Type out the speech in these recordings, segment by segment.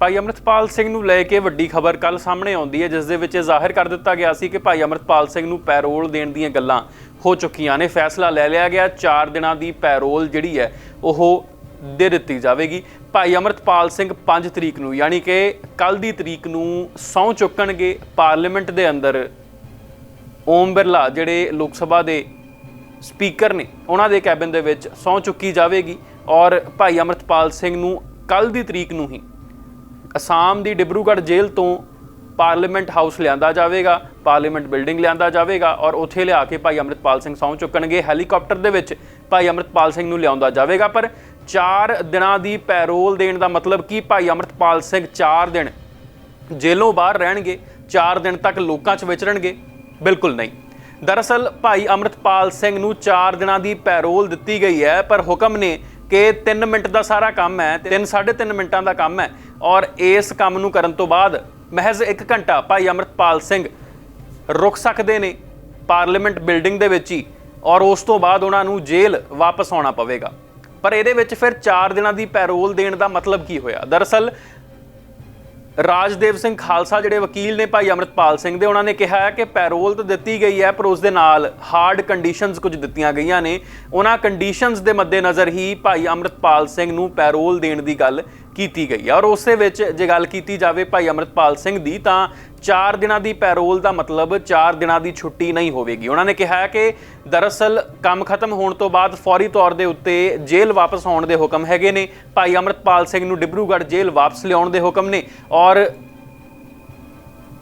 ਭਾਈ ਅਮਰਤਪਾਲ ਸਿੰਘ ਨੂੰ ਲੈ ਕੇ ਵੱਡੀ ਖਬਰ ਕੱਲ ਸਾਹਮਣੇ ਆਉਂਦੀ ਹੈ, ਜਿਸ ਦੇ ਵਿੱਚ ਇਹ ਜ਼ਾਹਿਰ ਕਰ ਦਿੱਤਾ ਗਿਆ ਸੀ ਕਿ ਭਾਈ ਅਮਰਤਪਾਲ ਸਿੰਘ ਨੂੰ ਪੈਰੋਲ ਦੇਣ ਦੀਆਂ ਗੱਲਾਂ ਹੋ ਚੁੱਕੀਆਂ ਨੇ। ਫੈਸਲਾ ਲੈ ਲਿਆ ਗਿਆ 4 ਦਿਨਾਂ ਦੀ ਪੈਰੋਲ ਜਿਹੜੀ ਹੈ, ਉਹ ਦੇ ਦਿੱਤੀ ਜਾਵੇਗੀ। ਭਾਈ ਅਮਰਤਪਾਲ ਸਿੰਘ 5 ਤਰੀਕ ਨੂੰ, ਯਾਨੀ ਕਿ ਕੱਲ ਦੀ ਤਰੀਕ ਨੂੰ ਸਹੁੰ ਚੁੱਕਣਗੇ ਪਾਰਲੀਮੈਂਟ ਦੇ ਅੰਦਰ। ਓਮ ਬਿਰਲਾ ਜਿਹੜੇ ਲੋਕ ਸਭਾ ਦੇ ਸਪੀਕਰ ਨੇ, ਉਹਨਾਂ ਦੇ ਕੈਬਨ ਦੇ ਵਿੱਚ ਸਹੁੰ ਚੁੱਕੀ ਜਾਵੇਗੀ ਔਰ ਭਾਈ ਅਮਰਤਪਾਲ ਸਿੰਘ ਨੂੰ ਕੱਲ ਦੀ ਤਰੀਕ ਨੂੰ ਹੀ ਅਸਾਮ ਦੀ ਡਿਬਰੂਗੜ੍ਹ ਜੇਲ੍ਹ ਤੋਂ ਪਾਰਲੀਮੈਂਟ ਹਾਊਸ ਲਿਆਂਦਾ ਜਾਵੇਗਾ, ਪਾਰਲੀਮੈਂਟ ਬਿਲਡਿੰਗ ਲਿਆਂਦਾ ਜਾਵੇਗਾ ਔਰ ਉੱਥੇ ਲਿਆ ਕੇ ਭਾਈ ਅਮਰਤਪਾਲ ਸਿੰਘ ਸਹੁੰ ਚੁੱਕਣਗੇ। ਹੈਲੀਕਾਪਟਰ ਦੇ ਵਿੱਚ ਭਾਈ ਅਮਰਤਪਾਲ ਸਿੰਘ ਨੂੰ ਲਿਆਉਂਦਾ ਜਾਵੇਗਾ, ਪਰ 4 ਦਿਨਾਂ ਦੀ ਪੈਰੋਲ ਦੇਣ ਦਾ ਮਤਲਬ ਕੀ ਭਾਈ ਅਮਰਤਪਾਲ ਸਿੰਘ 4 ਦਿਨ ਜੇਲੋਂ ਬਾਹਰ ਰਹਿਣਗੇ 4 ਦਿਨ ਤੱਕ ਲੋਕਾਂ 'ਚ ਵਿਚਰਨਗੇ? ਬਿਲਕੁਲ ਨਹੀਂ। ਦਰਅਸਲ ਭਾਈ ਅਮਰਤਪਾਲ ਸਿੰਘ ਨੂੰ 4 ਦਿਨਾਂ ਦੀ ਪੈਰੋਲ ਦਿੱਤੀ ਗਈ ਹੈ, ਪਰ ਹੁਕਮ ਨੇ ਕਿ 3 ਮਿੰਟ ਦਾ ਸਾਰਾ ਕੰਮ ਹੈ 3 3.5 ਮਿੰਟਾਂ ਦਾ ਕੰਮ ਹੈ ਔਰ ਇਸ ਕੰਮ ਨੂੰ ਕਰਨ ਤੋਂ ਬਾਅਦ ਮਹਿਜ਼ 1 ਘੰਟਾ ਭਾਈ ਅਮਰਤਪਾਲ ਸਿੰਘ ਰੁਕ ਸਕਦੇ ਨੇ ਪਾਰਲੀਮੈਂਟ ਬਿਲਡਿੰਗ ਦੇ ਵਿੱਚ ਹੀ ਔਰ ਉਸ ਤੋਂ ਬਾਅਦ ਉਹਨਾਂ ਨੂੰ ਜੇਲ੍ਹ ਵਾਪਸ ਆਉਣਾ ਪਵੇਗਾ। ਪਰ ਇਹਦੇ ਵਿੱਚ ਫਿਰ 4 ਦਿਨਾਂ ਦੀ ਪੈਰੋਲ ਦੇਣ ਦਾ ਮਤਲਬ ਕੀ ਹੋਇਆ? ਦਰਅਸਲ ਰਾਜਦੇਵ ਸਿੰਘ ਖਾਲਸਾ ਜਿਹੜੇ ਵਕੀਲ ਨੇ ਭਾਈ ਅਮਰਤਪਾਲ ਸਿੰਘ ਦੇ, ਉਹਨਾਂ ਨੇ ਕਿਹਾ ਹੈ ਕਿ ਪੈਰੋਲ ਤਾਂ ਦਿੱਤੀ ਗਈ ਹੈ, ਪਰ ਉਸ ਦੇ ਨਾਲ ਹਾਰਡ ਕੰਡੀਸ਼ਨਸ ਕੁਝ ਦਿੱਤੀਆਂ ਗਈਆਂ ਨੇ। ਉਹਨਾਂ ਕੰਡੀਸ਼ਨਸ ਦੇ ਮੱਦੇਨਜ਼ਰ ਹੀ ਭਾਈ ਅਮਰਤਪਾਲ ਸਿੰਘ ਨੂੰ ਪੈਰੋਲ ਦੇਣ ਦੀ ਗੱਲ ਕੀਤੀ ਗਈ ਹੈ ਔਰ ਉਸੇ ਵਿੱਚ ਜੇ ਗੱਲ ਕੀਤੀ ਜਾਵੇ ਭਾਈ ਅਮਰਤਪਾਲ ਸਿੰਘ ਦੀ, ਤਾਂ 4 ਦਿਨਾਂ ਦੀ ਪੈਰੋਲ ਦਾ ਮਤਲਬ 4 ਦਿਨਾਂ ਦੀ ਛੁੱਟੀ ਨਹੀਂ ਹੋਵੇਗੀ। ਉਹਨਾਂ ਨੇ ਕਿਹਾ ਕਿ ਦਰਅਸਲ ਕੰਮ ਖਤਮ ਹੋਣ ਤੋਂ ਬਾਅਦ ਫੌਰੀ ਤੌਰ ਦੇ ਉੱਤੇ ਜੇਲ੍ਹ ਵਾਪਸ ਆਉਣ ਦੇ ਹੁਕਮ ਹੈਗੇ ਨੇ। ਭਾਈ ਅਮਰਤਪਾਲ ਸਿੰਘ ਨੂੰ ਡਿਬਰੂਗੜ੍ਹ ਜੇਲ੍ਹ ਵਾਪਸ ਲਿਆਉਣ ਦੇ ਹੁਕਮ ਨੇ। ਔਰ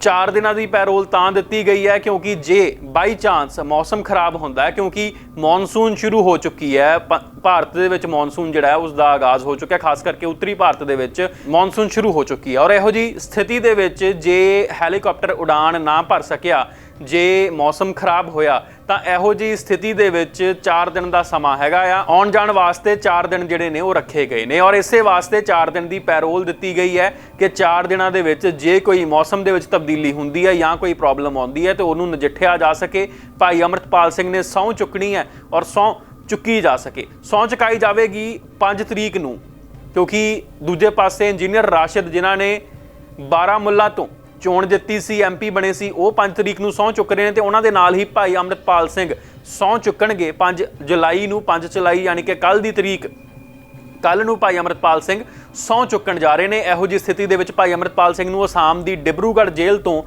4 ਦਿਨਾਂ ਦੀ ਪੈਰੋਲ ਤਾਂ ਦਿੱਤੀ ਗਈ ਹੈ, ਕਿਉਂਕਿ ਜੇ ਬਾਈ ਚਾਂਸ ਮੌਸਮ ਖਰਾਬ ਹੁੰਦਾ ਹੈ, ਕਿਉਂਕਿ ਮੌਨਸੂਨ ਸ਼ੁਰੂ ਹੋ ਚੁੱਕੀ ਹੈ ਪ- ਭਾਰਤ ਦੇ ਵਿੱਚ ਮੌਨਸੂਨ ਜਿਹੜਾ ਹੈ, ਉਸ ਦਾ ਆਗਾਜ਼ ਹੋ ਚੁੱਕਿਆ, ਖਾਸ ਕਰਕੇ ਉੱਤਰੀ ਭਾਰਤ ਦੇ ਵਿੱਚ ਮੌਨਸੂਨ ਸ਼ੁਰੂ ਹੋ ਚੁੱਕੀ ਹੈ। ਔਰ ਇਹੋ ਜੀ ਸਥਿਤੀ ਦੇ ਵਿੱਚ ਜੇ ਹੈਲੀਕਾਪਟਰ ਉਡਾਨ ਨਾ ਭਰ ਸਕਿਆ, ਜੇ ਮੌਸਮ ਖਰਾਬ ਹੋਇਆ ਤਾਂ ਇਹੋ ਜੀ ਸਥਿਤੀ ਦੇ ਵਿੱਚ 4 ਦਿਨ ਦਾ ਸਮਾਂ ਹੈਗਾ ਆ। ਆਉਣ ਜਾਣ ਵਾਸਤੇ 4 ਦਿਨ ਜਿਹੜੇ ਨੇ ਉਹ ਰੱਖੇ ਗਏ ਨੇ। ਔਰ ਇਸੇ ਵਾਸਤੇ 4 ਦਿਨ ਦੀ ਪੈਰੋਲ ਦਿੱਤੀ ਗਈ ਹੈ ਕਿ 4 ਦਿਨਾਂ ਦੇ ਵਿੱਚ ਜੇ ਕੋਈ ਮੌਸਮ ਦੇ ਵਿੱਚ ਤਬਦੀਲੀ ਹੁੰਦੀ ਹੈ ਜਾਂ ਕੋਈ ਪ੍ਰੋਬਲਮ ਆਉਂਦੀ ਹੈ ਤੇ ਉਹਨੂੰ ਨਜਿੱਠਿਆ ਜਾ ਸਕੇ। ਭਾਈ ਅਮਰਤਪਾਲ ਸਿੰਘ ਨੇ ਸਹੁੰ ਚੁੱਕਣੀ ਹੈ ਔਰ ਸਹੁੰ ਚੁੱਕੀ ਜਾ ਸਕੇ। ਸਹੁੰ ਚੁਕਾਈ ਜਾਵੇਗੀ 5 ਤਰੀਕ ਨੂੰ ਕਿਉਂਕਿ ਦੂਜੇ ਪਾਸੇ ਇੰਜੀਨੀਅਰ ਰਾਸ਼ਿਦ ਜਿਨ੍ਹਾਂ ਨੇ ਬਾਰਾਮੁੱਲਾ ਤੋਂ ਚੋਣ ਜਿੱਤੀ ਸੀ ਐਮਪੀ ਬਣੇ ਸੀ, ਉਹ 5 ਤਰੀਕ ਨੂੰ ਸਹੁੰ ਚੁੱਕ ਰਹੇ ਨੇ ਤੇ ਉਹਨਾਂ ਦੇ ਨਾਲ ਹੀ ਭਾਈ ਅਮਰਤਪਾਲ ਸਿੰਘ ਸਹੁੰ ਚੁੱਕਣਗੇ 5 ਜੁਲਾਈ ਨੂੰ 5 ਜੁਲਾਈ ਯਾਨੀ ਕਿ ਕੱਲ ਦੀ ਤਰੀਕ। ਕੱਲ ਨੂੰ ਭਾਈ ਅਮਰਤਪਾਲ ਸਿੰਘ ਸਹੁੰ ਚੁੱਕਣ ਜਾ ਰਹੇ ਨੇ। ਇਹੋ ਜੀ ਸਥਿਤੀ ਦੇ ਵਿੱਚ ਭਾਈ ਅਮਰਤਪਾਲ ਸਿੰਘ ਨੂੰ ਅਸਾਮ ਦੀ ਡਿਬਰੂਗੜ੍ਹ ਜੇਲ੍ਹ ਤੋਂ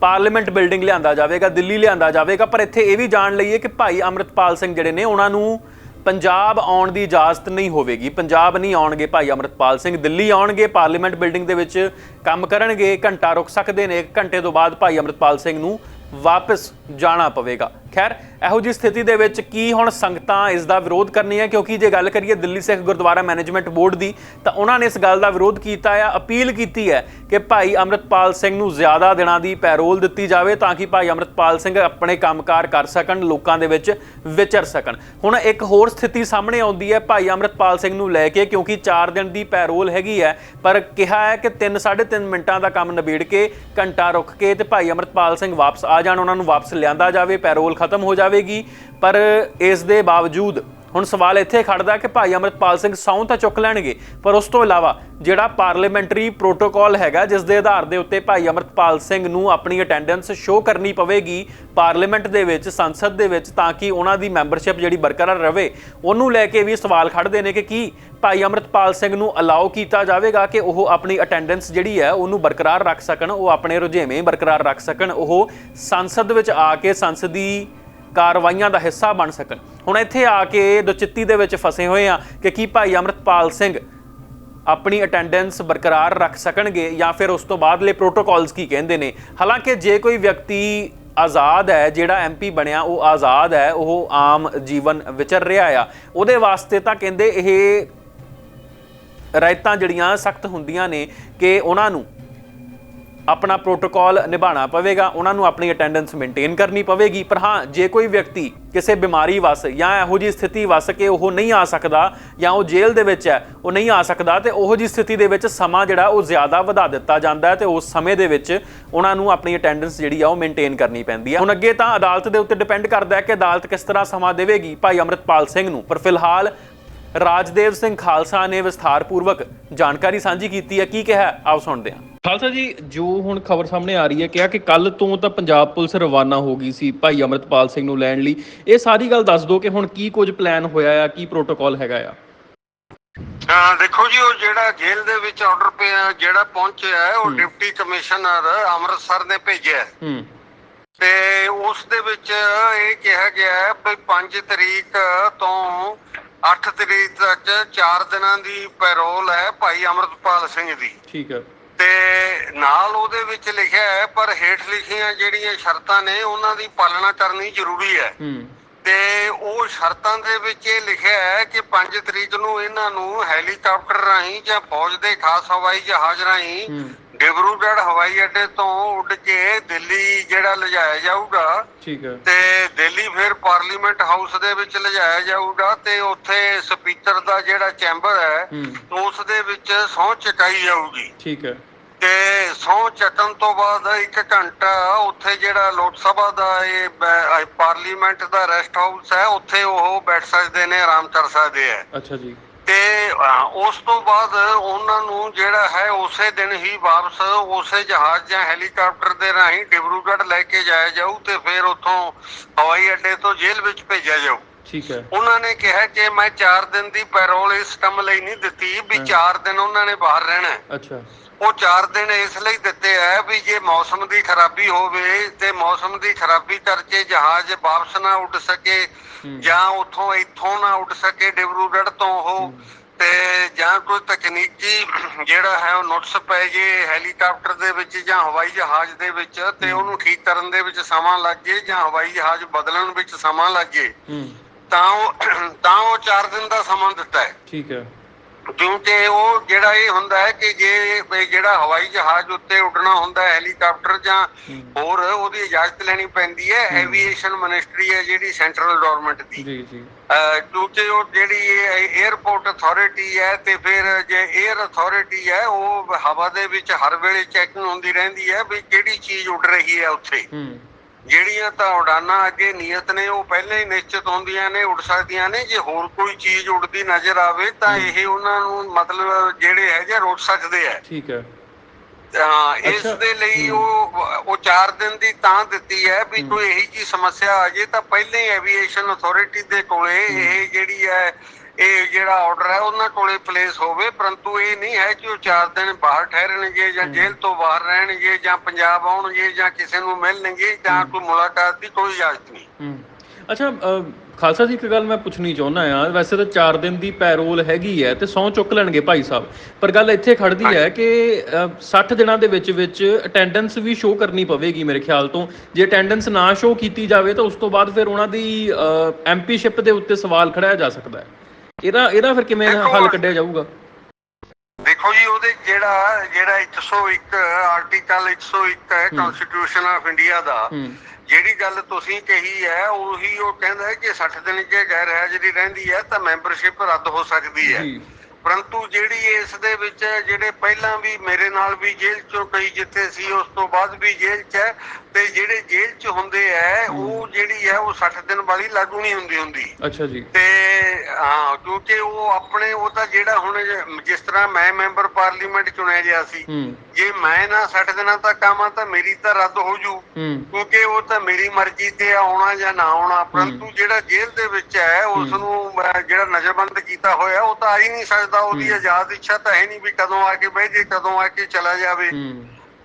ਪਾਰਲੀਮੈਂਟ ਬਿਲਡਿੰਗ ਲਿਆਂਦਾ ਜਾਵੇਗਾ, ਦਿੱਲੀ ਲਿਆਂਦਾ ਜਾਵੇਗਾ। ਪਰ ਇੱਥੇ ਇਹ ਵੀ ਜਾਣ ਲਈਏ ਕਿ ਭਾਈ ਅਮਰਤਪਾਲ ਸਿੰਘ ਜਿਹੜੇ ਨੇ, ਉਹਨਾਂ ਨੂੰ ਪੰਜਾਬ ਆਉਣ ਦੀ ਇਜਾਜ਼ਤ ਨਹੀਂ ਹੋਵੇਗੀ। ਪੰਜਾਬ ਨਹੀਂ ਆਉਣਗੇ ਭਾਈ ਅਮਰਤਪਾਲ ਸਿੰਘ। ਦਿੱਲੀ ਆਉਣਗੇ, ਪਾਰਲੀਮੈਂਟ ਬਿਲਡਿੰਗ ਦੇ ਵਿੱਚ ਕੰਮ ਕਰਨਗੇ, ਘੰਟਾ ਰੁਕ ਸਕਦੇ ਨੇ। ਇੱਕ ਘੰਟੇ ਤੋਂ ਬਾਅਦ ਭਾਈ ਅਮਰਤਪਾਲ ਸਿੰਘ ਨੂੰ ਵਾਪਸ ਜਾਣਾ ਪਵੇਗਾ। ਖੈਰ, ਇਹੋ ਜੀ ਸਥਿਤੀ ਦੇ ਵਿੱਚ ਕੀ ਹੁਣ ਸੰਗਤਾਂ ਇਸ ਦਾ ਵਿਰੋਧ ਕਰਨੀ ਹੈ ਕਿਉਂਕਿ ਜੇ ਗੱਲ ਕਰੀਏ ਦਿੱਲੀ ਸਿੱਖ ਗੁਰਦੁਆਰਾ ਮੈਨੇਜਮੈਂਟ ਬੋਰਡ ਦੀ, ਤਾਂ ਉਹਨਾਂ ਨੇ ਇਸ ਗੱਲ ਦਾ ਵਿਰੋਧ ਕੀਤਾ ਹੈ, ਅਪੀਲ ਕੀਤੀ ਹੈ ਕਿ ਭਾਈ ਅਮਰਤਪਾਲ ਸਿੰਘ ਨੂੰ ਜ਼ਿਆਦਾ ਦਿਨਾਂ ਦੀ ਪੈਰੋਲ ਦਿੱਤੀ ਜਾਵੇ ਤਾਂ ਕਿ ਭਾਈ ਅਮਰਤਪਾਲ ਸਿੰਘ ਆਪਣੇ ਕੰਮਕਾਰ ਕਰ ਸਕਣ, ਲੋਕਾਂ ਦੇ ਵਿੱਚ ਵਿਚਰ ਸਕਣ। ਹੁਣ ਇੱਕ ਹੋਰ ਸਥਿਤੀ ਸਾਹਮਣੇ ਆਉਂਦੀ ਹੈ, ਭਾਈ ਅਮਰਤਪਾਲ ਸਿੰਘ ਨੂੰ ਲੈ ਕੇ, ਕਿਉਂਕਿ 4 ਦਿਨ ਦੀ ਪੈਰੋਲ ਹੈਗੀ ਹੈ, ਪਰ ਕਿਹਾ ਹੈ ਕਿ 3 3.5 ਮਿੰਟਾਂ ਦਾ ਕੰਮ ਨਿਬੇੜ ਕੇ ਘੰਟਾ ਰੁਕ ਕੇ ਤੇ ਭਾਈ ਅਮਰਤਪਾਲ ਸਿੰਘ ਵਾਪਸ ਆ ਜਾਣ, ਉਹਨਾਂ ਨੂੰ ਵਾਪਸ ਲਿਆਂਦਾ ਜਾਵੇ, ਪੈਰੋਲ ਖਤਮ ਹੋ ਜਾਵੇਗੀ ਪਰ ਇਸ ਦੇ ਬਾਵਜੂਦ ਹੁਣ ਸਵਾਲ ਇੱਥੇ ਖੜਦਾ ਕਿ ਭਾਈ ਅਮਰਤਪਾਲ ਸਿੰਘ ਸਹੁੰ ਤਾਂ ਚੁੱਕ ਲੈਣਗੇ, ਪਰ ਉਸ ਤੋਂ ਇਲਾਵਾ ਜਿਹੜਾ ਪਾਰਲੀਮੈਂਟਰੀ ਪ੍ਰੋਟੋਕਾਲ ਹੈਗਾ, ਜਿਸ ਦੇ ਆਧਾਰ ਦੇ ਉੱਤੇ ਭਾਈ ਅਮਰਤਪਾਲ ਸਿੰਘ ਨੂੰ ਆਪਣੀ ਅਟੈਂਡੈਂਸ ਸ਼ੋਅ ਕਰਨੀ ਪਵੇਗੀ ਪਾਰਲੀਮੈਂਟ ਦੇ ਵਿੱਚ, ਸੰਸਦ ਦੇ ਵਿੱਚ, ਤਾਂ ਕਿ ਉਹਨਾਂ ਦੀ ਮੈਂਬਰਸ਼ਿਪ ਜਿਹੜੀ ਬਰਕਰਾਰ ਰਵੇ ਉਹਨੂੰ ਲੈ ਕੇ ਵੀ ਸਵਾਲ ਖੜਦੇ ਨੇ ਕਿ ਕੀ ਭਾਈ ਅਮਰਤਪਾਲ ਸਿੰਘ ਨੂੰ ਅਲਾਉ ਕੀਤਾ ਜਾਵੇਗਾ ਕਿ ਉਹ ਆਪਣੀ ਅਟੈਂਡੈਂਸ ਜਿਹੜੀ ਹੈ, ਉਹਨੂੰ ਬਰਕਰਾਰ ਰੱਖ ਸਕਣ, ਉਹ ਆਪਣੇ ਰੁਝੇਵੇਂ ਬਰਕਰਾਰ ਰੱਖ ਸਕਣ, ਉਹ ਸੰਸਦ ਵਿੱਚ ਆ ਕੇ ਸੰਸਦੀ ਕਾਰਵਾਈਆਂ ਦਾ ਹਿੱਸਾ ਬਣ ਸਕਣ। ਹੁਣ ਇੱਥੇ ਆ ਕੇ ਦੁਚਿੱਤੀ ਦੇ ਵਿੱਚ ਫਸੇ ਹੋਏ ਆ ਕਿ ਕੀ ਭਾਈ ਅਮਰਤਪਾਲ ਸਿੰਘ ਆਪਣੀ ਅਟੈਂਡੈਂਸ ਬਰਕਰਾਰ ਰੱਖ ਸਕਣਗੇ ਜਾਂ ਫਿਰ ਉਸ ਤੋਂ ਬਾਅਦ ਬਾਅਦਲੇ ਪ੍ਰੋਟੋਕਾਲਸ ਕੀ ਕਹਿੰਦੇ ਨੇ। ਹਾਲਾਂਕਿ ਜੇ ਕੋਈ ਵਿਅਕਤੀ ਆਜ਼ਾਦ ਹੈ, ਜਿਹੜਾ ਐਮਪੀ ਬਣਿਆ, ਉਹ ਆਜ਼ਾਦ ਹੈ, ਉਹ ਆਮ ਜੀਵਨ ਵਿਚਰ ਰਿਹਾ ਆ। ਉਹਦੇ ਵਾਸਤੇ ਤਾਂ ਕਹਿੰਦੇ ਇਹ ਰਾਇਤਾਂ ਜਿਹੜੀਆਂ ਸਖਤ ਹੁੰਦੀਆਂ ਨੇ ਕਿ ਉਹਨਾਂ ਨੂੰ ਆਪਣਾ ਪ੍ਰੋਟੋਕਾਲ ਨਿਭਾਉਣਾ ਪਵੇਗਾ, ਉਹਨਾਂ ਨੂੰ ਆਪਣੀ ਅਟੈਂਡੈਂਸ ਮੇਨਟੇਨ ਕਰਨੀ ਪਵੇਗੀ। ਪਰ ਹਾਂ, ਜੇ ਕੋਈ ਵਿਅਕਤੀ ਕਿਸੇ ਬਿਮਾਰੀ ਵਸ ਜਾਂ ਇਹੋ ਜੀ ਸਥਿਤੀ ਵਸ ਕੇ ਉਹ ਨਹੀਂ ਆ ਸਕਦਾ ਜਾਂ ਉਹ ਜੇਲ੍ਹ ਦੇ ਵਿੱਚ ਹੈ, ਉਹ ਨਹੀਂ ਆ ਸਕਦਾ, ਤੇ ਉਹੋ ਜੀ ਸਥਿਤੀ ਦੇ ਵਿੱਚ ਸਮਾਂ ਜਿਹੜਾ ਉਹ ਜ਼ਿਆਦਾ ਵਧਾ ਦਿੱਤਾ ਜਾਂਦਾ ਹੈ ਤੇ ਉਸ ਸਮੇਂ ਦੇ ਵਿੱਚ ਉਹਨਾਂ ਨੂੰ ਆਪਣੀ ਅਟੈਂਡੈਂਸ ਜਿਹੜੀ ਆ ਉਹ ਮੇਨਟੇਨ ਕਰਨੀ ਪੈਂਦੀ ਹੈ ਹੁਣ ਅੱਗੇ ਤਾਂ ਅਦਾਲਤ ਦੇ ਉੱਤੇ ਡਿਪੈਂਡ ਕਰਦਾ ਹੈ ਕਿ ਅਦਾਲਤ ਕਿਸ ਤਰ੍ਹਾਂ ਸਮਾਂ ਦੇਵੇਗੀ ਭਾਈ ਅਮਰਤਪਾਲ ਸਿੰਘ ਨੂੰ। ਪਰ ਫਿਲਹਾਲ ਰਾਜਦੇਵ ਸਿੰਘ ਖਾਲਸਾ ਨੇ ਵਿਸਥਾਰਪੂਰਵਕ ਜਾਣਕਾਰੀ ਸਾਂਝੀ ਕੀਤੀ ਹੈ। ਕੀ ਕਿਹਾ ਆਓ ਸੁਣਦੇ ਹਾਂ। ਖਾਲਸਾ ਜੀ ਜੋ ਹੁਣ ਖਬਰ ਸਾਹਮਣੇ ਆ ਰਹੀ ਹੈ ਕਿਹਾ ਕਿ ਕੱਲ ਤੋਂ ਤਾਂ ਪੰਜਾਬ ਪੁਲਿਸ ਰਵਾਨਾ ਹੋ ਗਈ ਸੀ ਭਾਈ ਅਮਰਤਪਾਲ ਸਿੰਘ ਨੂੰ ਲੈਣ ਲਈ। ਇਹ ਸਾਰੀ ਗੱਲ ਦੱਸ ਦਿਓ ਕਿ ਹੁਣ ਕੀ ਕੁਝ ਪਲਾਨ ਹੋਇਆ ਆ ਕੀ ਪ੍ਰੋਟੋਕਾਲ ਹੈਗਾ ਆ? ਹਾਂ ਦੇਖੋ ਜੀ ਉਹ ਜਿਹੜਾ ਜੇਲ੍ਹ ਦੇ ਵਿੱਚ ਆਰਡਰ ਪਿਆ ਜਿਹੜਾ ਪਹੁੰਚਿਆ ਹੈ ਉਹ ਡਿਪਟੀ ਕਮਿਸ਼ਨਰ ਅੰਮ੍ਰਿਤਸਰ ਨੇ ਭੇਜਿਆ ਹੈ। ਹੂੰ। ਤੇ ਉਸ ਦੇ ਵਿੱਚ ਇਹ ਕਿਹਾ ਗਿਆ ਹੈ ਵੀ 5 ਤਰੀਕ ਤੋਂ 8 ਤਰੀਕ ਤੱਕ 4 ਦਿਨਾਂ ਦੀ ਪੈਰੋਲ ਹੈ ਭਾਈ ਅਮਰਤਪਾਲ ਸਿੰਘ ਦੀ। ਠੀਕ ਹੈ। ਤੇ ਨਾਲ ਉਹਦੇ ਵਿੱਚ ਲਿਖਿਆ ਹੈ ਪਰ ਹੇਠ ਲਿਖੀਆਂ ਜਿਹੜੀਆਂ ਸ਼ਰਤਾਂ ਨੇ ਉਹਨਾਂ ਦੀ ਪਾਲਣਾ ਕਰਨੀ ਜ਼ਰੂਰੀ ਹੈ। ਹੂੰ। ਤੇ ਉਹ ਸ਼ਰਤਾਂ ਦੇ ਵਿੱਚ ਇਹ ਲਿਖਿਆ ਹੈ ਕਿ 5 ਤਰੀਕ ਨੂੰ ਇਹਨਾਂ ਨੂੰ ਹੈਲੀਕਾਪਟਰ ਰਾਹੀਂ ਜਾਂ ਫੌਜ ਦੇ ਖਾਸ ਹਵਾਈ ਜਹਾਜ਼ ਰਾਹੀਂ ਡਿਬਰੂਗੜ੍ਹ ਹਵਾਈ ਅੱਡੇ ਤੋਂ ਉੱਡ ਕੇ ਦਿੱਲੀ ਜਿਹੜਾ ਲਿਜਾਇਆ ਜਾਊਗਾ ਠੀਕ ਹੈ। ਤੇ ਦਿੱਲੀ ਫਿਰ ਪਾਰਲੀਮੈਂਟ ਹਾਊਸ ਦੇ ਵਿੱਚ ਲਿਜਾਇਆ ਜਾਊਗਾ ਤੇ ਉੱਥੇ ਸਪੀਕਰ ਦਾ ਜਿਹੜਾ ਚੈਂਬਰ ਹੈ ਹੂੰ। ਉਸ ਦੇ ਵਿੱਚ ਸਹੁੰ ਚੁਕਾਈ ਜਾਊਗੀ। ਠੀਕ ਹੈ। ਤੇ ਸਹੁੰ ਚੱਕਣ ਤੋਂ ਬਾਅਦ ਇੱਕ ਘੰਟਾ ਉੱਥੇ ਜਿਹੜਾ ਲੋਕ ਸਭਾ ਦਾ ਇਹ ਪਾਰਲੀਮੈਂਟ ਦਾ ਰੈਸਟ ਹਾਊਸ ਹੈ ਉੱਥੇ ਉਹ ਬੈਠ ਸਕਦੇ ਨੇ ਆਰਾਮ ਕਰ ਸਕਦੇ ਆ ਅੱਛਾ ਜੀ। ਤੇ ਉਸ ਤੋਂ ਬਾਅਦ ਉਹਨਾਂ ਨੂੰ ਜਿਹੜਾ ਹੈ ਉਸੇ ਦਿਨ ਹੀ ਵਾਪਸ ਉਸੇ ਜਹਾਜ਼ ਜਾਂ ਹੈਲੀਕਾਪਟਰ ਦੇ ਰਾਹੀਂ ਡਿਬਰੂਗੜ੍ਹ ਲੈ ਕੇ ਜਾਇਆ ਜਾਊ ਤੇ ਫਿਰ ਉੱਥੋਂ ਹਵਾਈ ਅੱਡੇ ਤੋਂ ਜੇਲ੍ਹ ਵਿੱਚ ਭੇਜਿਆ ਜਾਊ। ਠੀਕ ਹੈ। ਉਹਨਾਂ ਨੇ ਕਿਹਾ ਕਿ ਮੈਂ 4 ਦਿਨ ਦੀ ਪੈਰੋਲ ਇਸ ਕੰਮ ਲਈ ਨਹੀਂ ਦਿੱਤੀ ਵੀ 4 ਦਿਨ ਉਹਨਾਂ ਨੇ ਬਾਹਰ ਰਹਿਣਾ ਹੈ। ਅੱਛਾ। ਉਹ 4 ਦਿਨ ਇਸ ਲਈ ਦਿੱਤੇ ਆ ਵੀ ਜੇ ਮੌਸਮ ਦੀ ਖਰਾਬੀ ਹੋਵੇ ਤੇ ਮੌਸਮ ਦੀ ਖਰਾਬੀ ਕਰਕੇ ਜਹਾਜ਼ ਵਾਪਸ ਨਾ ਉੱਡ ਸਕੇ। ਜਾਂ ਉੱਥੋਂ ਇੱਥੋਂ ਨਾ ਉੱਡ ਸਕੇ ਡਿਬਰੂਗੜ੍ਹ ਤੋਂ ਉਹ ਤੇ ਜਾਂ ਕੋਈ ਤਕਨੀਕੀ ਜਿਹੜਾ ਹੈ ਉਹ ਨੁਕਸ ਪੈ ਜੇ ਹੈਲੀਕਾਪਟਰ ਦੇ ਵਿੱਚ ਜਾਂ ਹਵਾਈ ਜਹਾਜ਼ ਦੇ ਵਿੱਚ ਤੇ ਉਹਨੂੰ ਠੀਕ ਕਰਨ ਦੇ ਵਿੱਚ ਸਮਾਂ ਲੱਗ ਜੇ ਜਾਂ ਹਵਾਈ ਜਹਾਜ਼ ਬਦਲਣ ਵਿੱਚ ਸਮਾਂ ਲੱਗ ਜੇ ਤਾਂ ਉਹ ਤਾਂ ਉਹ 4 ਦਿਨ ਦਾ ਸਮਾਂ ਦਿੱਤਾ ਹੈ। ਠੀਕ ਹੈ। ਕਿਉਂਕਿ ਉਹ ਜਿਹੜਾ ਇਹ ਹੁੰਦਾ ਹੈ ਕਿ ਜੇ ਜਿਹੜਾ ਹਵਾਈ ਜਹਾਜ਼ ਉੱਤੇ ਉੱਡਣਾ ਹੁੰਦਾ ਹੈ ਹੈਲੀਕਾਪਟਰ ਜਾਂ। ਹੋਰ ਉਹਦੀ ਇਜਾਜ਼ਤ ਲੈਣੀ ਪੈਂਦੀ ਹੈ ਐਵੀਏਸ਼ਨ ਮਿਨਿਸਟਰੀ ਹੈ ਜਿਹੜੀ ਸੈਂਟਰਲ ਗਵਰਨਮੈਂਟ ਦੀ। ਜੀ ਜੀ। ਕਿਉਂਕਿ ਉਹ ਜਿਹੜੀ 에ਅਰਪੋਰਟ ਅਥਾਰਟੀ ਹੈ ਤੇ ਫਿਰ ਜੇ 에ਅਰ ਅਥਾਰਟੀ ਹੈ ਉਹ ਹਵਾ ਦੇ ਵਿੱਚ ਹਰ ਵੇਲੇ ਚੈਕਿੰਗ ਹੁੰਦੀ ਰਹਿੰਦੀ ਹੈ ਵੀ ਕਿਹੜੀ ਚੀਜ਼ ਉੱਡ ਰਹੀ ਹੈ ਉੱਥੇ। ਹੂੰ। ਜਿਹੜੀਆਂ ਤਾਂ ਉਡਾਨਾਂ ਅੱਗੇ ਨਿਯਤ ਨੇ ਉਹ ਪਹਿਲਾਂ ਹੀ ਨਿਸ਼ਚਿਤ ਹੁੰਦੀਆਂ ਨੇ ਉੱਡ ਸਕਦੀਆਂ ਨੇ। ਜੇ ਹੋਰ ਕੋਈ ਚੀਜ਼ ਉੱਡਦੀ ਨਜ਼ਰ ਆਵੇ ਤਾਂ ਇਹ ਉਹਨਾਂ ਨੂੰ ਮਤਲਬ ਜਿਹੜੇ ਹੈਗੇ ਰੋਕ ਸਕਦੇ ਆ। ਠੀਕ ਹੈ। ਤਾਂ ਇਸ ਦੇ ਲਈ ਉਹ ਉਹ 4 ਦਿਨ ਦੀ ਤਾਂ ਦਿੱਤੀ ਹੈ ਵੀ ਕੋਈ ਇਹੀ ਜੀ ਸਮੱਸਿਆ ਆ ਜੇ ਤਾਂ ਪਹਿਲਾਂ ਹੀ ਐਵੀਏਸ਼ਨ ਅਥਾਰਟੀ ਦੇ ਕੋਲੇ ਇਹ ਜਿਹੜੀ ਹੈ ਇਹ ਜਿਹੜਾ ਆਰਡਰ ਹੈ ਉਹਨਾਂ ਕੋਲੇ ਪਲੇਸ ਹੋਵੇ ਪਰੰਤੂ ਇਹ ਨਹੀਂ ਹੈ ਕਿ ਉਹ 4 ਦਿਨ ਬਾਹਰ ਠਹਿਰਨਗੇ ਜਾਂ ਜੇਲ੍ਹ ਤੋਂ ਬਾਹਰ ਰਹਿਣਗੇ ਜਾਂ ਪੰਜਾਬ ਆਉਣਗੇ ਜਾਂ ਕਿਸੇ ਨੂੰ ਮਿਲਣਗੇ ਜਾਂ ਕੋਈ ਮੁਲਾਕਾਤ ਦੀ ਕੋਈ ਇਜਾਜ਼ਤ ਨਹੀਂ। ਅੱਛਾ ਖਾਲਸਾ ਜੀ ਇੱਕ ਗੱਲ ਮੈਂ ਪੁੱਛਣੀ ਚਾਹੁੰਦਾ ਆ ਵੈਸੇ ਤਾਂ 4 ਦਿਨ ਦੀ ਪੈਰੋਲ ਹੈਗੀ ਹੈ ਤੇ ਸੌ ਚੁੱਕ ਲੈਣਗੇ ਭਾਈ ਸਾਹਿਬ। ਪਰ ਗੱਲ ਇੱਥੇ ਖੜਦੀ ਹੈ ਕਿ ਅ, 60 ਦਿਨਾਂ ਦੇ ਵਿੱਚ ਵਿੱਚ ਅਟੈਂਡੈਂਸ ਵੀ ਸ਼ੋਅ ਕਰਨੀ ਪਵੇਗੀ ਮੇਰੇ ਖਿਆਲ ਤੋਂ। ਜੇ ਅਟੈਂਡੈਂਸ ਨਾ ਸ਼ੋਅ ਕੀਤੀ ਜਾਵੇ ਤਾਂ ਉਸ ਤੋਂ ਬਾਅਦ ਫਿਰ ਉਹਨਾਂ ਦੀ ਐਮਪੀਸ਼ਿਪ ਦੇ ਉੱਤੇ ਸਵਾਲ ਖੜਾਇਆ ਜਾ ਸਕਦਾ ਹੈ। ਇਹਦਾ ਇਹਦਾ ਫਿਰ ਕਿਵੇਂ ਦੇਖੋ, ਹੱਲ ਕੱਢਿਆ ਜਾਊਗਾ? ਦੇਖੋ ਜੀ ਉਹਦੇ ਜਿਹੜਾ ਜਿਹੜਾ 101 ਆਰਟੀਕਲ 101 ਹੈ ਕਨਸਟੀਟਿਊਸ਼ਨ ਆਫ ਇੰਡੀਆ ਦਾ। ਹੂੰ। ਜਿਹੜੀ ਗੱਲ ਤੁਸੀਂ ਕਹੀ ਹੈ ਉਹੀ ਉਹ ਕਹਿੰਦਾ ਹੈ ਕਿ 60 ਦਿਨ ਜੇ ਗੈਰ ਹਾਜ਼ਰੀ ਰਹਿੰਦੀ ਹੈ ਤਾਂ ਮੈਂਬਰਸ਼ਿਪ ਰੱਦ ਹੋ ਸਕਦੀ ਹੈ। ਜੀ। ਪਰੰਤੂ ਜਿਹੜੀ ਇਸ ਦੇ ਵਿੱਚ ਜਿਹੜੇ ਪਹਿਲਾਂ ਵੀ ਮੇਰੇ ਨਾਲ ਵੀ ਜੇਲ੍ਹ ਚੋਂ ਕਈ ਜਿੱਥੇ ਸੀ ਉਸ ਤੋਂ ਬਾਅਦ ਵੀ ਜੇਲ੍ਹ 'ਚ ਹੈ ਤੇ ਜਿਹੜੇ ਜੇਲ੍ਹ 'ਚ ਹੁੰਦੇ ਐ ਉਹ ਜਿਹੜੀ ਹੈ ਉਹ 60 ਦਿਨ ਵਾਲੀ ਲਾਗੂ ਨਹੀਂ ਹੁੰਦੀ ਹੁੰਦੀ। ਅੱਛਾ ਜੀ। ਤੇ ਹਾਂ ਕਿਉਂਕਿ ਉਹ ਆਪਣੇ ਉਹ ਤਾਂ ਜਿਹੜਾ ਹੁਣ ਜਿਸ ਤਰ੍ਹਾਂ ਮੈਂ ਮੈਂਬਰ ਪਾਰਲੀਮੈਂਟ ਚੁਣਿਆ ਗਿਆ ਸੀ ਜੇ ਮੈਂ ਨਾ 60 ਦਿਨਾਂ ਤੱਕ ਆਵਾਂ ਤਾਂ ਮੇਰੀ ਤਾਂ ਰੱਦ ਹੋ ਜੂ। ਕਿਉਂਕਿ ਉਹ ਤਾਂ ਮੇਰੀ ਮਰਜ਼ੀ ਤੇ ਆਉਣਾ ਜਾਂ ਨਾ ਆਉਣਾ ਪਰੰਤੂ ਜਿਹੜਾ ਜੇਲ੍ਹ ਦੇ ਵਿੱਚ ਹੈ ਉਸ ਨੂੰ ਜਿਹੜਾ ਨਜ਼ਰਬੰਦ ਕੀਤਾ ਹੋਇਆ ਉਹ ਤਾਂ ਆ ਹੀ ਨਹੀਂ ਸਕਦਾ। ਉਹਦੀ ਆਜ਼ਾਦ ਇੱਛਾ ਤਾਂ ਹੈ ਨਹੀਂ ਵੀ ਕਦੋਂ ਆ ਕੇ ਬਹਿ ਜੇ ਕਦੋਂ ਆ ਕੇ ਚਲਾ ਜਾਵੇ।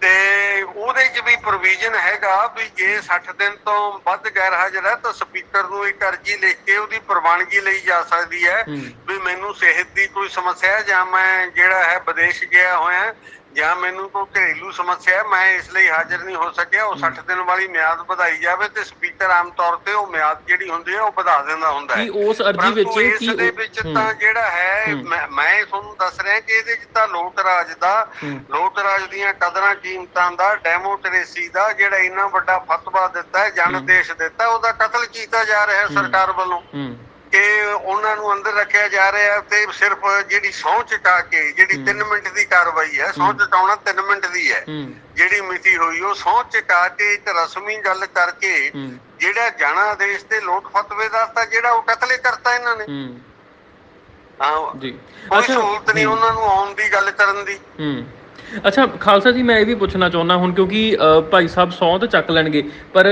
ਤੇ ਉਹਦੇ 'ਚ ਵੀ ਪ੍ਰੋਵੀਜ਼ਨ ਹੈਗਾ ਵੀ ਜੇ 60 ਦਿਨ ਤੋਂ ਵੱਧ ਗੈਰ ਹਾਜ਼ਰ ਹੈ ਤਾਂ ਸਪੀਕਰ ਨੂੰ ਇੱਕ ਅਰਜੀ ਲਿਖ ਕੇ ਉਹਦੀ ਪ੍ਰਵਾਨਗੀ ਲਈ ਜਾ ਸਕਦੀ ਹੈ ਹੂੰ। ਵੀ ਮੈਨੂੰ ਸਿਹਤ ਦੀ ਕੋਈ ਸਮੱਸਿਆ ਹੈ ਜਾਂ ਮੈਂ ਜਿਹੜਾ ਹੈ ਵਿਦੇਸ਼ ਗਿਆ ਹੋਇਆ ਜਾਂ ਮੈਨੂੰ ਕੋਈ ਘਰੇਲੂ ਸਮੱਸਿਆ ਹੈ ਮੈਂ ਇਸ ਲਈ ਹਾਜ਼ਰ ਨਹੀਂ ਹੋ ਸਕਿਆ। ਉਹ 60 ਦਿਨ ਵਾਲੀ ਮਿਆਦ ਵਧਾਈ ਜਾਵੇ ਤੇ ਸਪੀਕਰ ਆਮ ਤੌਰ ਤੇ ਉਹ ਮਿਆਦ ਜਿਹੜੀ ਹੁੰਦੀ ਹੈ ਉਹ ਵਧਾ ਦਿੰਦਾ ਹੁੰਦਾ ਹੈ। ਕੀ ਉਸ ਅਰਜੀ ਵਿੱਚ ਪਰੰਤੂ ਇਸ ਦੇ ਵਿੱਚ। ਤਾਂ ਜਿਹੜਾ ਹੈ। ਮੈਂ ਮੈਂ ਤੁਹਾਨੂੰ ਦੱਸ ਰਿਹਾ ਕਿ ਇਹਦੇ ਵਿੱਚ ਤਾਂ ਲੋਕ ਰਾਜ ਦਾ। ਲੋਕ ਰਾਜ ਦੀਆਂ ਕਦਰਾਂ ਕੀਮਤਾਂ ਦਾ ਡੈਮੋਕ੍ਰੇਸੀ ਦਾ ਜਿਹੜਾ ਇੰਨਾ ਵੱਡਾ ਫਤਵਾ ਦਿੱਤਾ ਹੈ ਜਨ ਦੇਸ਼ ਦਿੱਤਾ ਉਹਦਾ ਕਤਲ ਕੀਤਾ ਜਾ ਰਿਹਾ ਹੈ। ਸਰਕਾਰ ਵੱਲੋਂ। ਕਿ ਉਹਨਾਂ ਨੂੰ ਅੰਦਰ ਰੱਖਿਆ ਜਾ ਰਿਹਾ ਤੇ ਸਿਰਫ ਜਿਹੜੀ ਸਹੁੰ ਚੁਕਾ ਕੇ ਜਿਹੜੀ 3 ਮਿੰਟ ਦੀ ਕਾਰਵਾਈ ਹੈ ਸਹੁੰ ਚੁਕਾਉਣਾ 3 ਮਿੰਟ ਦੀ ਹੈ। ਜਿਹੜੀ ਮਿਤੀ ਹੋਈ ਉਹ ਸਹੁੰ ਚੁਕਾ ਕੇ ਇੱਕ ਰਸਮੀ ਗੱਲ ਕਰਕੇ ਜਿਹੜਾ ਜਨਾਦੇਸ਼ ਤੇ ਲੋਕ ਫਤਵੇ ਦਾ ਤਾਂ ਜਿਹੜਾ ਉਹ ਕਤਲ ਕਰਤਾ ਇਹਨਾਂ ਨੇ। ਹੂੰ। ਜੀ। ਕੋਈ ਅੱਛਾ। ਸਹੂਲਤ ਨਹੀਂ ਉਹਨਾਂ ਨੂੰ ਆਉਣ ਦੀ ਗੱਲ ਕਰਨ ਦੀ। ਹੂੰ। ਅੱਛਾ ਖਾਲਸਾ ਜੀ ਮੈਂ ਇਹ ਵੀ ਪੁੱਛਣਾ ਚਾਹੁੰਦਾ ਹੁਣ ਕਿਉਂਕਿ ਭਾਈ ਸਾਹਿਬ ਸਹੁੰ ਤੇ ਚੱਕ ਲੈਣਗੇ ਪਰ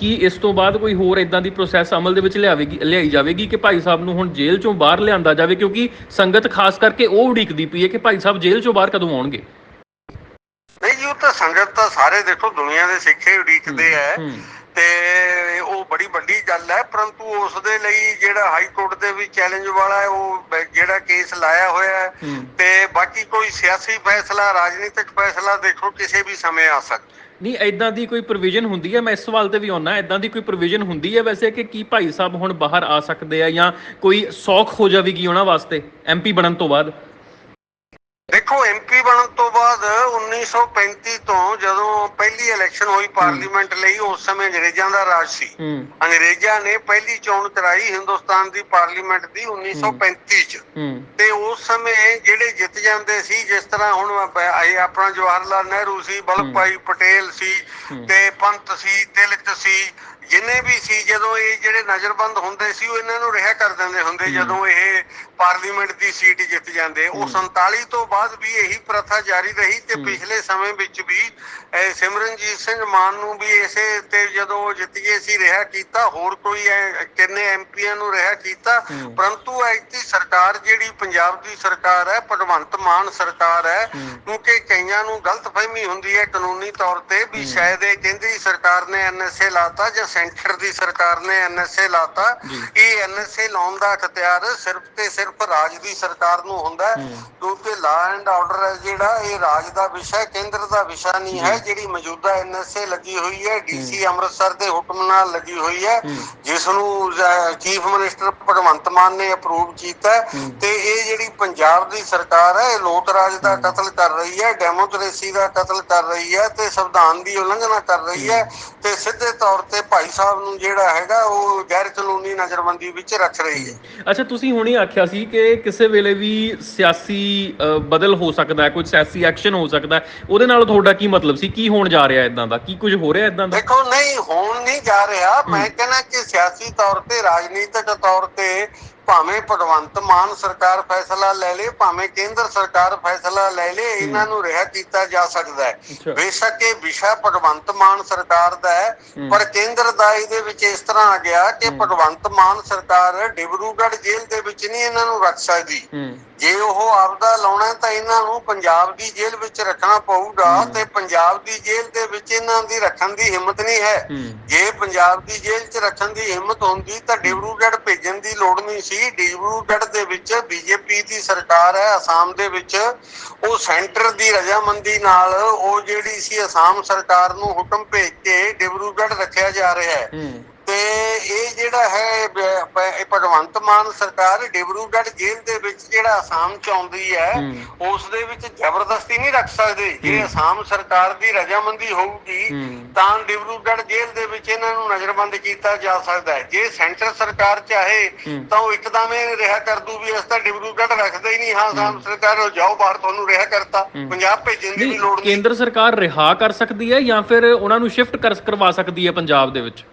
ਕੀ ਇਸ ਤੋਂ ਬਾਅਦ ਕੋਈ ਹੋਰ ਇਦਾਂ ਦੀ ਪ੍ਰੋਸੈਸ ਅਮਲ ਦੇ ਵਿੱਚ ਲਿਆਵੇਗੀ ਲਿਆਈ ਜਾਵੇਗੀ ਕਿ ਭਾਈ ਸਾਹਿਬ ਨੂੰ ਹੁਣ ਜੇਲ੍ਹ ਚੋਂ ਬਾਹਰ ਲਿਆਂਦਾ ਜਾਵੇ? ਕਿਉਂਕਿ ਸੰਗਤ ਖਾਸ ਕਰਕੇ ਉਹ ਉਡੀਕਦੀ ਪਈ ਹੈ ਕਿ ਭਾਈ ਸਾਹਿਬ ਜੇਲ੍ਹ ਚੋਂ ਬਾਹਰ ਕਦੋਂ ਆਉਣਗੇ? ਨਹੀਂ ਜੀ ਉਹ ਤਾਂ ਸੰਗਤ ਤਾਂ ਸਾਰੇ ਦੇਖੋ ਦੁਨੀਆ ਦੇ ਸਿੱਖੇ ਉਡੀਕਦੇ ਆ ਤੇ ਉਹ ਬੜੀ ਵੱਡੀ ਗੱਲ ਹੈ ਪਰੰਤੂ ਉਸ ਦੇ ਲਈ ਜਿਹੜਾ ਹਾਈ ਕੋਰਟ ਦੇ ਵਿੱਚ ਚੈਲੰਜ ਵਾਲਾ ਹੈ ਉਹ ਜਿਹੜਾ ਕੇਸ ਲਾਇਆ ਹੋਇਆ ਹੂੰ ਤੇ ਬਾਕੀ ਕੋਈ ਸਿਆਸੀ ਫੈਸਲਾ ਰਾਜਨੀਤਿਕ ਫੈਸਲਾ ਦੇਖੋ ਕਿਸੇ ਵੀ ਸਮੇਂ ਆ ਸਕਦਾ ਨਹੀਂ ਐਦਾਂ ਦੀ ਕੋਈ ਪ੍ਰੋਵੀਜ਼ਨ ਹੁੰਦੀ ਹੈ? ਮੈਂ ਇਸ ਸਵਾਲ ਤੇ ਵੀ ਆਉਣਾ ਐਦਾਂ ਦੀ ਕੋਈ ਪ੍ਰੋਵੀਜ਼ਨ ਹੁੰਦੀ ਹੈ ਵੈਸੇ ਕਿ ਕੀ ਭਾਈ ਸਾਹਿਬ ਹੁਣ ਬਾਹਰ ਆ ਸਕਦੇ ਆ ਜਾਂ ਕੋਈ ਸੌਖ ਹੋ ਜਾਵੇਗੀ ਉਹਨਾਂ ਵਾਸਤੇ ਐਮਪੀ ਬਣਨ ਤੋਂ ਬਾਅਦ? ਦੇਖੋ ਐਮਪੀ ਬਣਨ ਤੋਂ ਬਾਅਦ 1935 ਤੋਂ ਜਦੋਂ ਪਹਿਲੀ ਇਲੈਕਸ਼ਨ ਹੋਈ ਪਾਰਲੀਮੈਂਟ ਲਈ ਉਸ ਸਮੇਂ ਅੰਗਰੇਜ਼ਾਂ ਦਾ ਰਾਜ ਸੀ। ਅੰਗਰੇਜ਼ਾਂ ਨੇ ਪਹਿਲੀ ਚੋਣ ਕਰਾਈ ਹਿੰਦੁਸਤਾਨ ਦੀ ਪਾਰਲੀਮੈਂਟ ਦੀ 1935 ਚ। ਤੇ ਉਸ ਸਮੇਂ ਜਿਹੜੇ ਜਿੱਤ ਜਾਂਦੇ ਸੀ ਜਿਸ ਤਰ੍ਹਾਂ ਹੁਣ ਇਹ ਆਪਣਾ ਜਵਾਹਰ ਲਾਲ ਨਹਿਰੂ ਸੀ ਵਲਭ ਭਾਈ ਪਟੇਲ ਸੀ। ਤੇ ਪੰਤ ਸੀ ਤਿਲਕ ਸੀ ਜਿੰਨੇ ਵੀ ਸੀ ਜਦੋਂ ਇਹ ਜਿਹੜੇ ਨਜ਼ਰਬੰਦ ਹੁੰਦੇ ਸੀ ਉਹ ਇਹਨਾਂ ਨੂੰ ਰਿਹਾ ਕਰ ਦਿੰਦੇ ਹੁੰਦੇ ਜਦੋਂ ਇਹ ਪਾਰਲੀਮੈਂਟ ਦੀ ਸੀਟ ਜਿੱਤ ਜਾਂਦੇ। ਉਹ 47 ਤੋਂ ਬਾਅਦ ਵੀ ਇਹੀ ਪ੍ਰਥਾ ਜਾਰੀ ਰਹੀ ਤੇ ਪਿਛਲੇ ਸਮੇਂ ਵਿੱਚ ਵੀ ਸਿਮਰਨਜੀਤ ਸਿੰਘ ਮਾਨ ਨੂੰ ਵੀ ਇਸੇ ਤੇ ਜਦੋਂ ਉਹ ਜਿੱਤ ਗਏ ਸੀ ਰਿਹਾ ਕੀਤਾ। ਹੋਰ ਕੋਈ ਕਿੰਨੇ ਐਮਪੀਆਂ ਨੂੰ ਰਿਹਾ ਕੀਤਾ। ਪਰੰਤੂ ਐਤੀ ਸਰਕਾਰ ਜਿਹੜੀ ਪੰਜਾਬ ਦੀ ਸਰਕਾਰ ਹੈ ਭਗਵੰਤ ਮਾਨ ਸਰਕਾਰ ਹੈ। ਕਿਉਂਕਿ ਕਈਆਂ ਨੂੰ ਗਲਤਫਹਿਮੀ ਹੁੰਦੀ ਹੈ ਕਾਨੂੰਨੀ ਤੌਰ ਤੇ ਵੀ ਸ਼ਾਇਦ ਇਹ ਕੇਂਦਰੀ ਸਰਕਾਰ ਨੇ ਐਨਐਸਏ ਲਾਤਾ ਜਾਂ ਸੈਂਟਰ ਦੀ ਸਰਕਾਰ ਨੇ ਐਨਐਸਏ ਲਾਤਾ। ਇਹ ਐਨਐਸਏ ਲਾਉਣ ਦਾ ਅਖਤਿਆਰ ਸਿਰਫ ਤੇ ਸਿਰਫ ਰਾਜ ਦੀ ਸਰਕਾਰ ਨੂੰ ਹੁੰਦਾ। ਕਿਉਂਕਿ ਲਾ ਐਂਡ ਆਰਡਰ ਹੈ ਜਿਹੜਾ ਇਹ ਰਾਜ ਦਾ ਵਿਸ਼ਾ ਕੇਂਦਰ ਦਾ ਵਿਸ਼ਾ ਨਹੀਂ ਹੈ। ਜਿਹੜੀ ਮੌਜੂਦਾ ਐਨਐਸਏ ਲੱਗੀ ਹੋਈ ਹੈ ਡੀਸੀ ਅੰਮ੍ਰਿਤਸਰ ਦੇ ਹੁਕਮ ਨਾਲ ਲੱਗੀ ਹੋਈ ਹੈ। ਜਿਸ ਨੂੰ ਚੀਫ ਮਿਨਿਸਟਰ ਭਗਵੰਤ ਮਾਨ ਨੇ ਅਪਰੂਵ ਕੀਤਾ। ਤੇ ਇਹ ਜਿਹੜੀ ਪੰਜਾਬ ਦੀ ਸਰਕਾਰ ਹੈ ਇਹ ਲੋਕ ਰਾਜ ਦਾ ਕਤਲ ਕਰ ਰਹੀ ਹੈ ਡੈਮੋਕ੍ਰੇਸੀ ਦਾ ਕਤਲ ਕਰ ਰਹੀ ਹੈ ਤੇ ਸੰਵਿਧਾਨ ਦੀ ਉਲੰਘਣਾ ਕਰ ਰਹੀ ਹੈ। ਤੇ ਸਿੱਧੇ ਤੌਰ ਤੇ ਭਾਈ ਸਾਹਿਬ ਨੂੰ ਜਿਹੜਾ ਹੈਗਾ ਉਹ ਗੈਰ ਕਾਨੂੰਨੀ ਨਜ਼ਰਬੰਦੀ ਵਿੱਚ ਰੱਖ ਰਹੀ ਹੈ। ਅੱਛਾ ਤੁਸੀਂ ਹੁਣੇ ਆਖਿਆ ਸੀ ਕਿ ਕਿਸੇ ਵੇਲੇ ਵੀ ਸਿਆਸੀ ਬਦਲ ਹੋ ਸਕਦਾ ਹੈ ਕੋਈ ਸਿਆਸੀ ਐਕਸ਼ਨ ਹੋ ਸਕਦਾ ਉਹਦੇ ਨਾਲ ਤੁਹਾਡਾ ਕੀ ਮਤਲਬ ਸੀ? ਕੀ ਹੋਣ ਜਾ ਰਿਹਾ ਇਦਾਂ ਦਾ? ਕੀ ਕੁਝ ਹੋ ਰਿਹਾ ਇਦਾਂ ਦਾ? ਦੇਖੋ ਨਹੀਂ ਹੋਣ ਨਹੀਂ ਜਾ ਰਿਹਾ। ਮੈਂ ਕਹਿੰਦਾ ਕਿ ਸਿਆਸੀ ਤੌਰ ਤੇ ਰਾਜਨੀਤਿਕ ਤੌਰ ਤੇ ਭਾਵੇਂ ਭਗਵੰਤ ਮਾਨ ਸਰਕਾਰ ਫੈਸਲਾ ਲੈ ਲੇ ਭਾਵੇਂ ਕੇਂਦਰ ਸਰਕਾਰ ਫੈਸਲਾ ਲੈ ਲੇ ਇਹਨਾਂ ਨੂੰ ਰਿਹਾ ਕੀਤਾ ਜਾ ਸਕਦਾ ਹੈ। ਬੇਸ਼ੱਕ ਇਹ ਵਿਸ਼ਾ ਭਗਵੰਤ ਮਾਨ ਸਰਕਾਰ ਦਾ ਹੈ। ਪਰ ਕੇਂਦਰ ਦਾ ਇਹਦੇ ਵਿੱਚ ਇਸ ਤਰ੍ਹਾਂ ਆ ਗਿਆ ਕਿ ਭਗਵੰਤ ਮਾਨ ਸਰਕਾਰ ਡਿਬਰੂਗੜ੍ਹ ਜੇਲ੍ਹ ਦੇ ਵਿੱਚ ਨਹੀਂ ਇਹਨਾਂ ਨੂੰ ਰੱਖ ਸਕਦੀ। ਜੇ ਉਹ ਆਪਦਾ ਲਾਉਣਾ ਤਾਂ ਇਹਨਾਂ ਨੂੰ ਪੰਜਾਬ ਦੀ ਜੇਲ੍ਹ ਵਿੱਚ ਰੱਖਣਾ ਪਊਗਾ ਤੇ ਪੰਜਾਬ ਦੀ ਜੇਲ੍ਹ ਦੇ ਵਿੱਚ ਇਹਨਾਂ ਦੀ ਰੱਖਣ ਦੀ ਹਿੰਮਤ ਨਹੀਂ ਹੂੰ। ਜੇ ਪੰਜਾਬ ਦੀ ਜੇਲ੍ਹ 'ਚ ਰੱਖਣ ਦੀ ਹਿੰਮਤ ਹੁੰਦੀ ਤਾਂ ਡਿਬਰੂਗੜ੍ਹ ਭੇਜਣ ਦੀ ਲੋੜ ਨਹੀਂ ਸੀ। ਡਿਬਰੂਗੜ੍ਹ ਦੇ ਵਿੱਚ ਬੀਜੇਪੀ ਦੀ ਸਰਕਾਰ ਹੈ, ਅਸਾਮ ਦੇ ਵਿੱਚ, ਉਹ ਸੈਂਟਰ ਦੀ ਰਜਾਮੰਦੀ ਨਾਲ ਉਹ ਜਿਹੜੀ ਸੀ ਅਸਾਮ ਸਰਕਾਰ ਨੂੰ ਹੁਕਮ ਭੇਜ ਕੇ ਡਿਬਰੂਗੜ੍ਹ ਰੱਖਿਆ ਜਾ ਰਿਹਾ ਹੈ। ਤੇ ਇਹ ਜਿਹੜਾ ਹੈ ਭਗਵੰਤ ਮਾਨ ਸਰਕਾਰ ਡਿਬਰੂਗੜ੍ਹ ਜੇਲ੍ਹ ਦੇ ਵਿੱਚ ਜਿਹੜਾ ਅਸਾਮ ਚ ਆਉਂਦੀ ਹੈ। ਉਸ ਦੇ ਵਿੱਚ ਜ਼ਬਰਦਸਤੀ ਨਹੀਂ ਰੱਖ ਸਕਦੇ ਜੇ ਅਸਾਮ ਸਰਕਾਰ ਦੀ ਰਜਾਮੰਦੀ ਹੋਊਗੀ। ਤਾਂ ਡਿਬਰੂਗੜ੍ਹ ਜੇਲ੍ਹ ਦੇ ਵਿੱਚ ਇਹਨਾਂ ਨੂੰ ਨਜ਼ਰਬੰਦ ਕੀਤਾ ਜਾ ਸਕਦਾ ਹੈ ਜੇ ਸੈਂਟਰ ਸਰਕਾਰ ਚਾਹੇ। ਤਾਂ ਉਹ ਇੱਕਦਮ ਇਹ ਰਿਹਾ ਕਰ ਦੂ ਵੀ ਅਸੀਂ ਤਾਂ ਡਿਬਰੂਗੜ੍ਹ ਰੱਖਦੇ ਹੀ ਨਹੀਂ ਹਾਂ ਅਸਾਮ ਸਰਕਾਰ ਉਹ ਜਾਓ ਬਾਹਰ ਤੁਹਾਨੂੰ ਰਿਹਾ ਕਰਤਾ। ਪੰਜਾਬ ਭੇਜਣ ਦੀ ਲੋੜ ਨਹੀਂ ਕੇਂਦਰ ਸਰਕਾਰ ਰਿਹਾ ਕਰ ਸਕਦੀ ਹੈ ਜਾਂ ਫਿਰ ਉਹਨਾਂ ਨੂੰ ਸ਼ਿਫਟ ਕਰ ਕਰਵਾ ਸਕਦੀ ਹੈ ਪੰਜਾਬ ਦੇ ਵਿੱਚ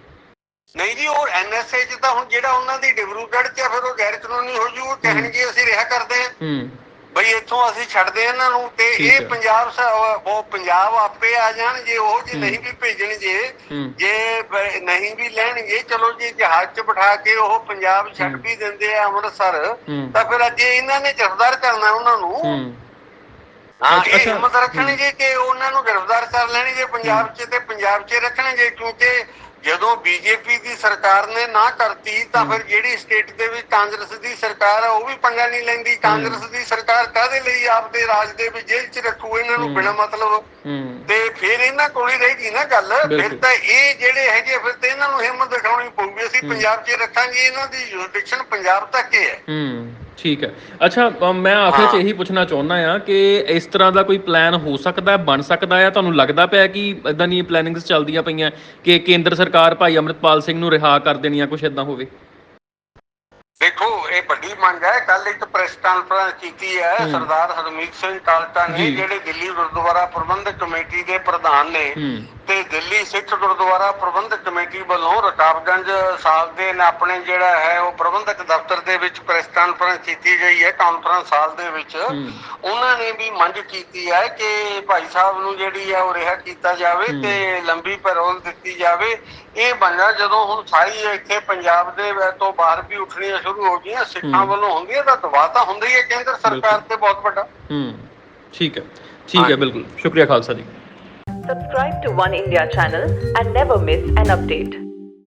ਨਹੀਂ ਜੀ ਉਹ ਐਨਐਸਏ ਚ ਤਾਂ ਹੁਣ ਜਿਹੜਾ ਉਹਨਾਂ ਦੀ ਡਿਬਰੂਗੜ੍ਹ ਚ ਆ, ਫਿਰ ਉਹ ਗੈਰ ਕਾਨੂੰਨੀ ਹੋ ਜੂ ਉਹ ਕਹਿਣਗੇ ਅਸੀਂ ਰਿਹਾ ਕਰਦੇ ਹਾਂ। ਹੂੰ। ਬਈ ਇੱਥੋਂ ਅਸੀਂ ਛੱਡਦੇ ਇਹਨਾਂ ਨੂੰ ਤੇ ਇਹ। ਪੰਜਾਬ ਉਹ ਪੰਜਾਬ ਆਪੇ ਆ ਜਾਣ ਜੇ ਉਹ ਜੇ ਨਹੀਂ ਵੀ ਭੇਜਣ ਜੇ। ਜੇ ਨਹੀਂ ਵੀ ਲੈਣਗੇ ਚਲੋ ਜੇ ਜਹਾਜ਼ 'ਚ ਬਿਠਾ ਕੇ ਉਹ ਪੰਜਾਬ ਛੱਡ ਵੀ ਦਿੰਦੇ ਆ ਅੰਮ੍ਰਿਤਸਰ। ਤਾਂ ਫਿਰ ਅੱਜ ਇਹਨਾਂ ਨੇ ਗ੍ਰਿਫਤਾਰ ਕਰਨਾ ਉਹਨਾਂ ਨੂੰ। ਹੂੰ ਇਹ। ਹਿੰਮਤ ਰੱਖਣਗੇ ਕਿ ਉਹਨਾਂ ਨੂੰ ਗ੍ਰਿਫਤਾਰ ਕਰ ਲੈਣਗੇ ਪੰਜਾਬ 'ਚ ਤੇ ਪੰਜਾਬ 'ਚ ਰੱਖਣਗੇ ਕਿਉਂਕਿ ਜਦੋਂ ਬੀਜੇਪੀ ਦੀ ਸਰਕਾਰ ਨੇ ਨਾ ਕਰਤੀ ਤਾਂ ਫਿਰ ਜਿਹੜੀ ਸਟੇਟ ਦੇ ਵਿੱਚ ਕਾਂਗਰਸ ਦੀ ਸਰਕਾਰ ਆ ਉਹ ਵੀ ਪੰਗਾ ਨਹੀਂ ਲੈਂਦੀ। ਕਾਂਗਰਸ ਦੀ ਸਰਕਾਰ ਕਾਹਦੇ ਲਈ ਆਪਦੇ ਰਾਜ ਦੇ ਵਿੱਚ ਜੇਲ੍ਹ 'ਚ ਰੱਖੂ? ਇਹਨਾਂ ਨੂੰ ਬਿਨਾਂ ਮਤਲਬ ਤੇ ਫਿਰ ਇਹਨਾਂ ਕੋਲ ਹੀ ਰਹੇਗੀ ਨਾ ਗੱਲ। ਫਿਰ। ਤਾਂ ਇਹ ਜਿਹੜੇ ਹੈਗੇ ਫਿਰ ਤੇ ਇਹਨਾਂ ਨੂੰ ਹਿੰਮਤ ਦਿਖਾਉਣੀ ਪਊਗੀ। ਅਸੀਂ ਪੰਜਾਬ 'ਚ ਰੱਖਾਂਗੇ ਇਹਨਾਂ ਦੀ ਜੁਰਿਸਡਿਕਸ਼ਨ ਪੰਜਾਬ ਤੱਕ ਹੀ ਹੈ। ਹੂੰ। ਠੀਕ ਹੈ। ਅੱਛਾ ਅ, ਮੈਂ ਆਖਿਰ ਚ। ਇਹੀ ਪੁੱਛਣਾ ਚਾਹੁੰਦਾ ਆ ਕਿ ਇਸ ਤਰ੍ਹਾਂ ਦਾ ਕੋਈ ਪਲਾਨ ਹੋ ਸਕਦਾ ਹੈ ਬਣ ਸਕਦਾ ਹੈ? ਤੁਹਾਨੂੰ ਲੱਗਦਾ ਪਿਆ ਕਿ ਇਦਾਂ ਦੀਆਂ ਪਲੈਨਿੰਗਸ ਚੱਲਦੀਆਂ ਪਈਆਂ ਕਿ ਕੇਂਦਰ ਸਰਕਾਰ ਭਾਈ ਅਮਰਿਤਪਾਲ ਸਿੰਘ ਨੂੰ ਰਿਹਾ ਕਰ ਦੇਣੀ ਆ ਕੁਝ ਇਦਾਂ ਹੋਵੇ? ਦੇਖੋ ਇਹ ਵੱਡੀ ਮੰਗ ਹੈ ਕੱਲ ਇੱਕ ਪ੍ਰੈਸ ਕਾਨਫਰੰਸ ਕੀਤੀ ਹੈ ਸਰਦਾਰ ਹਰਮੀਤ ਸਿੰਘ ਕਾਲਟਾ ਨੇ। ਜਿਹੜੇ ਦਿੱਲੀ ਗੁਰਦੁਆਰਾ ਪ੍ਰਬੰਧਕ ਕਮੇਟੀ ਦੇ ਪ੍ਰਧਾਨ ਨੇ ਤੇ ਦਿੱਲੀ ਸਿੱਖ ਗੁਰਦੁਆਰਾ ਪ੍ਰਬੰਧਕ ਕਮੇਟੀ ਵੱਲੋਂ ਰਕਾਬਗੰਜ ਸਾਹਿਬ ਦੇ ਆਪਣੇ ਜਿਹੜਾ ਹੈ ਉਹ ਪ੍ਰਬੰਧਕ ਦਫ਼ਤਰ ਦੇ ਵਿੱਚ ਪ੍ਰੈਸ ਕਾਨਫਰੰਸ ਕੀਤੀ ਗਈ ਹੈ ਕਾਨਫਰੰਸ ਹਾਲ ਦੇ ਵਿੱਚ। ਉਹਨਾਂ ਨੇ ਵੀ ਮੰਗ ਕੀਤੀ ਹੈ ਕਿ ਭਾਈ ਸਾਹਿਬ ਨੂੰ ਜਿਹੜੀ ਹੈ ਉਹ ਰਿਹਾ ਕੀਤਾ ਜਾਵੇ। ਤੇ ਲੰਬੀ ਪੈਰੋਲ ਦਿੱਤੀ ਜਾਵੇ ਇਹ ਬੰਦਾ ਜਦੋਂ ਹੁਣ ਸਾਰੀ ਇੱਥੇ ਪੰਜਾਬ ਦੇ ਤੋਂ ਬਾਹਰ ਵੀ ਉੱਠਣੀਆਂ ਸ਼ੁਰੂ ਹੋ ਗਈਆਂ ਸਿੱਖਾਂ ਹੂੰ। ਵੱਲੋਂ ਹੁੰਦੀਆਂ ਤਾਂ ਦਬਾਅ ਤਾਂ ਹੁੰਦਾ ਹੀ ਹੈ ਕੇਂਦਰ ਸਰਕਾਰ ਤੇ ਬਹੁਤ ਵੱਡਾ ਹੂੰ ਠੀਕ ਹੈ ਠੀਕ ਹੈ। ਬਿਲਕੁਲ ਸ਼ੁਕਰੀਆ ਖਾਲਸਾ ਜੀ Subscribe to One India channel and never miss an update.